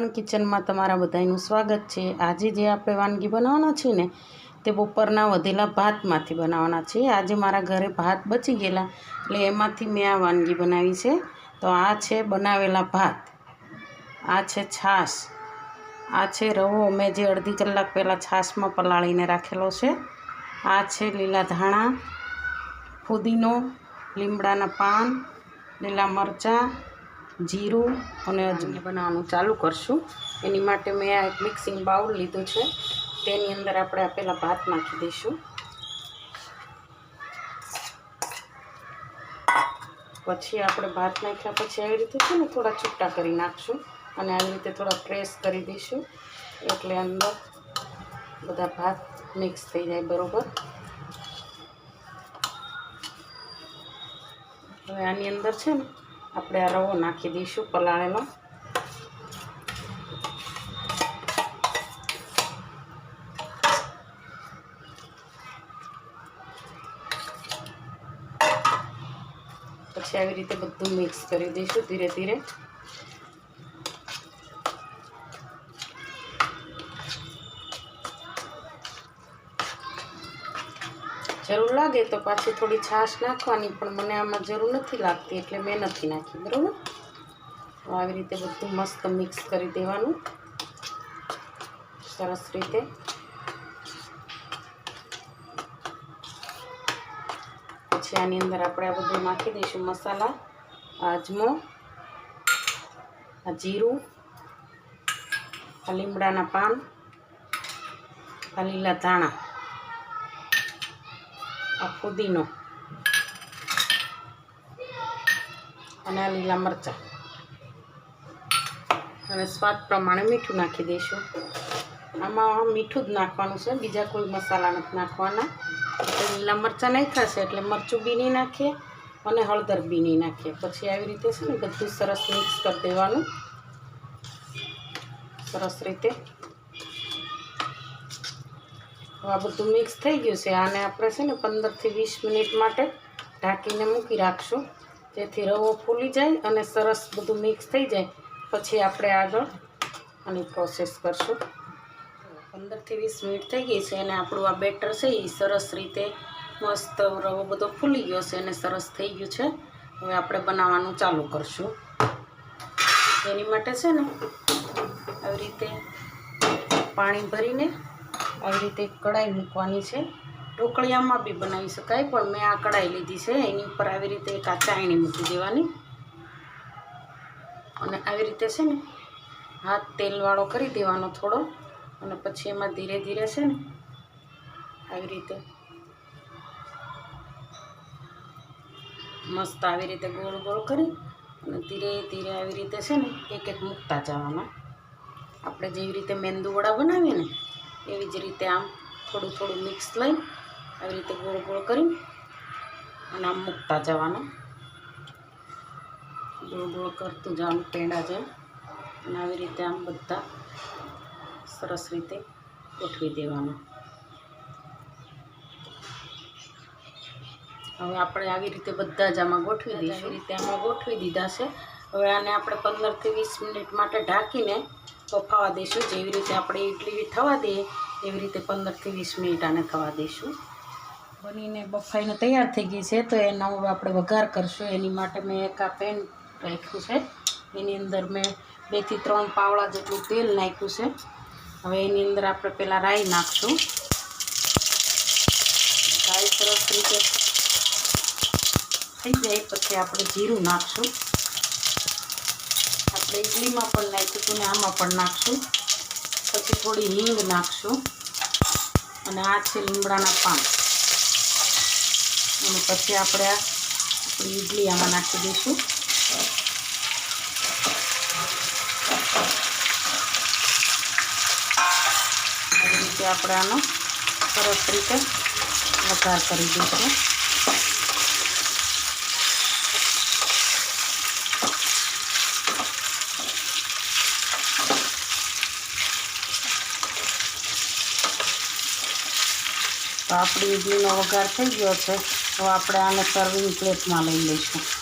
પાટણ કિચનમાં તમારા બધાનું સ્વાગત છે. આજે જે આપણે વાનગી બનાવવાના છીએ ને, તે બપોરના વધેલા ભાતમાંથી બનાવવાના છે આજે મારા ઘરે ભાત બચી ગયેલા, એટલે એમાંથી મેં આ વાનગી બનાવી છે. તો આ છે બનાવેલા ભાત, આ છે છાશ, આ છે રવો. મેં જે અડધી કલાક પહેલાં છાશમાં પલાળીને રાખેલો છે. આ છે લીલા ધાણા, ફુદીનો, લીમડાના પાન, લીલા મરચાં જીરું અને અજમા બનાવવાનું ચાલુ કરશું. એની માટે મેં આ એક મિક્સિંગ બાઉલ લીધું છે. તેની અંદર આપણે આ પહેલાં ભાત નાખી દઈશું. પછી આપણે ભાત નાખ્યા પછી આવી રીતે છે ને થોડા છૂટા કરી નાખશું અને આવી રીતે થોડા પ્રેસ કરી દઈશું. એટલે અંદર બધા ભાત મિક્સ થઈ જાય બરાબર. હવે આની અંદર છે ને આપણે આ રવો નાખી દઈશું પલાળેલો. પછી આવી રીતે બધું મિક્સ કરી દઈશું ધીરે ધીરે. જરૂર લાગે તો પાછી થોડી છાશ નાખવાની, પણ મને આમાં જરૂર નથી લાગતી, એટલે મેં નથી નાખી, બરાબર? તો આવી રીતે બધું મસ્ત મિક્સ કરી દેવાનું. સરસ રીતે. પછી આની અંદર આપણે આ બધું નાખી દઈશું, મસાલા, આજમો, આ જીરું, આ લીમડાના પાન, આ લીલા ધાણા. આ ફુદીનો. અને આ લીલા મરચાં. અને સ્વાદ પ્રમાણે મીઠું નાખી દઈશું. આમાં મીઠું જ નાખવાનું છે, બીજા કોઈ મસાલા નથી નાખવાના. લીલા મરચાં નહીં થશે એટલે મરચું બી નહીં નાખીએ અને હળદર બી નહીં નાખીએ. પછી આવી રીતે છે ને બધું સરસ મિક્સ કરી દેવાનું. સરસ રીતે આ બધું મિક્સ થઈ ગયું છે. આને આપણે છે ને પંદરથી વીસ મિનિટ માટે ઢાંકીને મૂકી રાખશું. જેથી રવો ફૂલી જાય અને સરસ બધું મિક્સ થઈ જાય. પછી આપણે આગળ આની પ્રોસેસ કરશું. પંદરથી વીસ મિનિટ થઈ ગઈ છે અને આપણું આ બેટર છે એ સરસ રીતે મસ્ત રવો બધો ફૂલી ગયો છે અને સરસ થઈ ગયું છે. હવે આપણે બનાવવાનું ચાલુ કરશું. એની માટે છે ને આવી રીતે પાણી ભરીને આવી રીતે કઢાઈ મૂકવાની છે. ઢોકળિયામાં બી બનાવી શકાય, પણ મેં આ કઢાઈ લીધી છે. એની ઉપર આવી રીતે એક આ ચાયણી મૂકી દેવાની. અને આવી રીતે છે ને, હાથ તેલવાળો કરી દેવાનો થોડો. અને પછી એમાં ધીરે ધીરે છે ને, આવી રીતે મસ્ત આવી રીતે ગોળ ગોળ કરી અને ધીરે ધીરે આવી રીતે છે ને, એક એક મૂકતા જવાના આપણે જેવી રીતે મેંદુવડા બનાવીએ ને એવી જ રીતે આમ થોડું થોડું મિક્સ લઈ આવી રીતે ગોળ ગોળ કરી અને આમ મૂકતા જવાનું. ગોળ ગોળ કરતું જવાનું પેંડા જેમ અને આવી રીતે આમ બધા સરસ રીતે ગોઠવી દેવાનું. હવે આપણે આવી રીતે બધા જ આમાં ગોઠવી દઈશું આવી રીતે આમાં ગોઠવી દીધા છે. હવે આને આપણે પંદરથી વીસ મિનિટ માટે ઢાંકીને બફાવા દઈશું. જેવી રીતે આપણે ઇડલી થવા દઈએ, એવી રીતે પંદરથી વીસ મિનિટ આને થવા દઈશું. બનીને બફાઈને તૈયાર થઈ ગઈ છે, તો એનો આપણે વઘાર કરશું. એની માટે મેં એક આ પેન રાખ્યું છે. એની અંદર મેં બેથી ત્રણ પાવડા જેટલું તેલ નાખ્યું છે. હવે એની અંદર આપણે પહેલાં રાઈ નાખશું. રાઈ સરસ રીતે થઈ જાય, પછી આપણે જીરું નાખશું. આપણે ઇડલીમાં પણ નાખ્યું હતું ને આમાં પણ નાખશું. પછી થોડી હિંગ નાખશું. અને આ છે લીમડાના પાન. અને પછી આપણે આ આપણી ઇડલી આમાં નાખી દઈશું. આવી રીતે આપણે આનો સરસ રીતે વઘાર કરી દઈશું. તો આપણી ઇડલીનો વઘાર થઈ ગયો છે. તો આપણે આને સર્વિંગ પ્લેટમાં લઈ લઈશું.